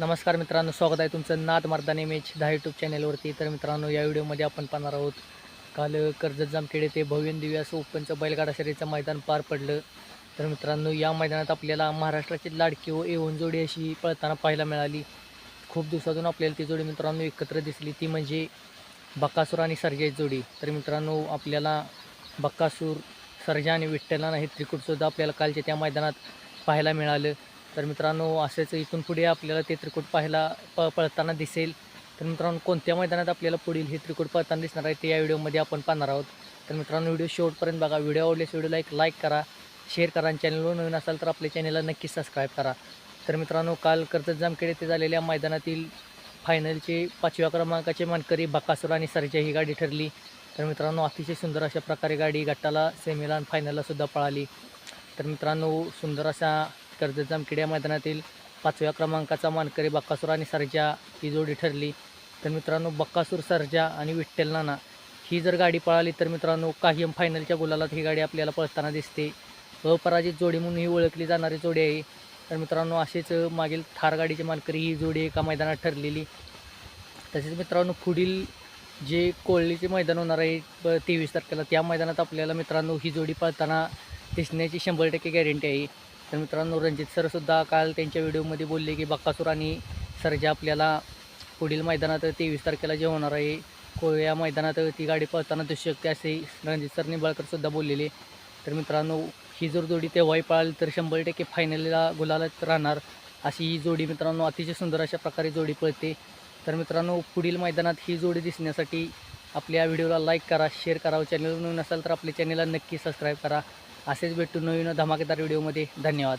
नमस्कार मित्रांनो स्वागत आहे तुमचं नाद मर्दाने मेच दहा यूट्यूब चॅनेलवरती तर मित्रांनो या व्हिडिओमध्ये आपण पाहणार आहोत काल कर्जत जामखेडे ते भव्यन दिव्य असं ओपनचं बैलगाडा शर्यतीचं मैदान पार पडलं. तर मित्रांनो या मैदानात आपल्याला महाराष्ट्राची लाडकी व एवन जोडी अशी पळताना पाहायला मिळाली. खूप दिवसातून आपल्याला ती जोडी मित्रांनो एकत्र दिसली. ती म्हणजे बक्कासूर आणि सर्जाची जोडी. तर मित्रांनो आपल्याला बक्कासूर सर्जा आणि विठ्ठलाना हे त्रिकूटसुद्धा आपल्याला कालच्या त्या मैदानात पाहायला मिळालं. तर मित्रांनो असेच इथून पुढे आपल्याला ते त्रिकूट पाहायला प पळताना दिसेल. तर मित्रांनो कोणत्या मैदानात आपल्याला पुढील हे त्रिकूट पळताना दिसणार आहे ते या व्हिडिओमध्ये आपण पाहणार आहोत. तर मित्रांनो व्हिडिओ शेवटपर्यंत बघा. व्हिडिओ आवडल्यास व्हिडिओला एक लाईक करा शेअर करा आणि चॅनलवर नवीन असाल तर आपल्या चॅनलला नक्की सबस्क्राईब करा. तर मित्रांनो काल कर्जत जामखेड येथे झालेल्या मैदानातील फायनलचे पाचव्या क्रमांकाचे मानकरी बकासूर आणि सरजा ही गाडी ठरली. तर मित्रांनो अतिशय सुंदर अशा प्रकारे गाडी गटाला सेमीला आणि फायनलला सुद्धा पळाली. तर मित्रांनो सुंदर अशा कर्जत जामखेड या मैदानातील पाचव्या क्रमांकाचा मानकरी बक्कासूर आणि सरजा ही जोडी ठरली. तर मित्रांनो बक्कासूर सरजा आणि विठ्ठल नाना ही जर गाडी पळाली तर मित्रांनो कायम फायनलच्या गुलालात ही गाडी आपल्याला पळताना दिसते. अपराजित जोडी म्हणून ही ओळखली जाणारी जोडी आहे. तर मित्रांनो असेच मागील थार गाडीची मानकरी ही जोडी एका मैदानात ठरलेली. तसेच मित्रांनो पुढील जे कोळलीचे मैदान होणार आहे तेवीस तारखेला त्या मैदानात आपल्याला मित्रांनो ही जोडी पळताना दिसण्याची शंभर टक्के गॅरंटी आहे. तर मित्रांनो रणजित सरसुद्धा काल त्यांच्या व्हिडिओमध्ये बोलले की बक्कासूर आणि सरजा आपल्याला पुढील मैदानात तेवीस तारखेला जे होणार आहे को या मैदानात ती गाडी पळताना दिसू असे रणजित सर निंबाळकरसुद्धा बोललेले. तर मित्रांनो ही जर जोडी तेव्हाही पळाली तर शंभर टक्के फायनलला गुलालात राहणार. अशी ही जोडी मित्रांनो अतिशय सुंदर अशा प्रकारे जोडी पळते. तर मित्रांनो पुढील मैदानात ही जोडी दिसण्यासाठी आपल्या व्हिडिओला लाईक करा शेअर करा. चॅनल नवीन असाल तर आपल्या चॅनलला नक्की सबस्क्राईब करा. असेच भेटू नवीन धमाकेदार व्हिडिओमध्ये. धन्यवाद.